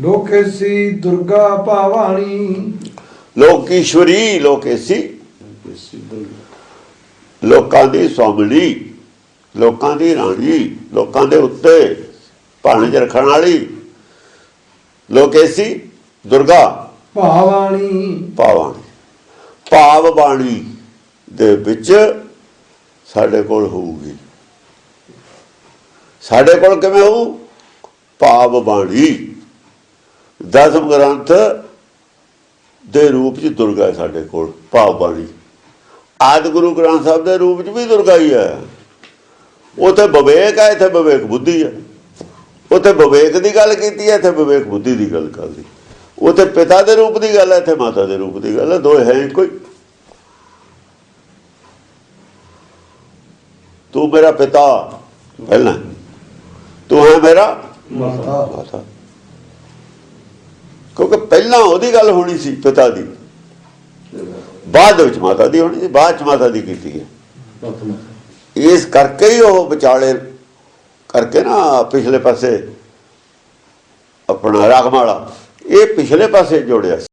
ਲੋਕੇਸੀ ਦੁਰਗਾ ਭਾਵਾਣੀ। ਲੋਕੀਸ਼ਵਰੀ ਲੋਕੇਸੀ ਲੋਕਾਂ ਦੀ ਸਵਾਮਣੀ ਲੋਕਾਂ ਦੀ ਰਾਣੀ ਲੋਕਾਂ ਦੇ ਉੱਤੇ ਭਾਣੇ ਰੱਖਣ ਵਾਲੀ। ਲੋਕੇਸੀ ਦੁਰਗਾ ਭਾਵਾਣੀ। ਭਾਵਾਣੀ। ਭਾਵ ਬਾਣੀ ਦੇ ਵਿੱਚ ਸਾਡੇ ਕੋਲ ਹੋਊਗੀ। ਸਾਡੇ ਕੋਲ ਕਿਵੇਂ ਹੋਊ? ਭਾਵ ਬਾਣੀ। ਦਸਮ ਗ੍ਰੰਥ ਦੇ ਰੂਪ ਚ ਦੁਰਗਾ ਹੈ ਸਾਡੇ ਕੋਲ ਭਾਵ ਬਾਣੀ। ਆਦ ਗੁਰੂ ਗ੍ਰੰਥ ਸਾਹਿਬ ਦੇ ਰੂਪ ਚ ਵੀ ਦੁਰਗਾ ਹੀ ਹੈ। ਉਥੇ ਵਿਵੇਕ ਹੈ ਇੱਥੇ ਵਿਵੇਕ ਬੁੱਧੀ ਹੈ। ਉਥੇ ਵਿਵੇਕ ਦੀ ਗੱਲ ਕੀਤੀ ਹੈ ਇੱਥੇ ਵਿਵੇਕ ਬੁੱਧੀ ਦੀ ਗੱਲ ਕਰਦੀ ਉਥੇ ਪਿਤਾ ਦੇ ਰੂਪ ਦੀ ਗੱਲ ਹੈ ਇੱਥੇ ਮਾਤਾ ਦੇ ਰੂਪ ਦੀ ਗੱਲ ਹੈ ਦੋਏ ਹੈ ਹੀ। ਤੂੰ ਮੇਰਾ ਪਿਤਾ ਪਹਿਲਾਂ ਤੂੰ ਹੈ ਮੇਰਾ ਮਾਤਾ। ਪਹਿਲਾਂ ਉਹਦੀ ਗੱਲ ਹੋਣੀ ਸੀ ਪਿਤਾ ਦੀ। ਬਾਅਦ ਵਿੱਚ ਮਾਤਾ ਦੀ ਹੋਣੀ ਸੀ, ਬਾਅਦ ਚ ਮਾਤਾ ਦੀ ਕੀਤੀ ਹੈ। ਇਸ ਕਰਕੇ ਹੀ ਉਹ ਵਿਚਾਲੇ ਕਰਕੇ ਨਾ ਪਿਛਲੇ ਪਾਸੇ ਆਪਣਾ ਰਾਗਮਾਲਾ ਇਹ ਪਿਛਲੇ ਪਾਸੇ ਜੋੜਿਆ ਸੀ।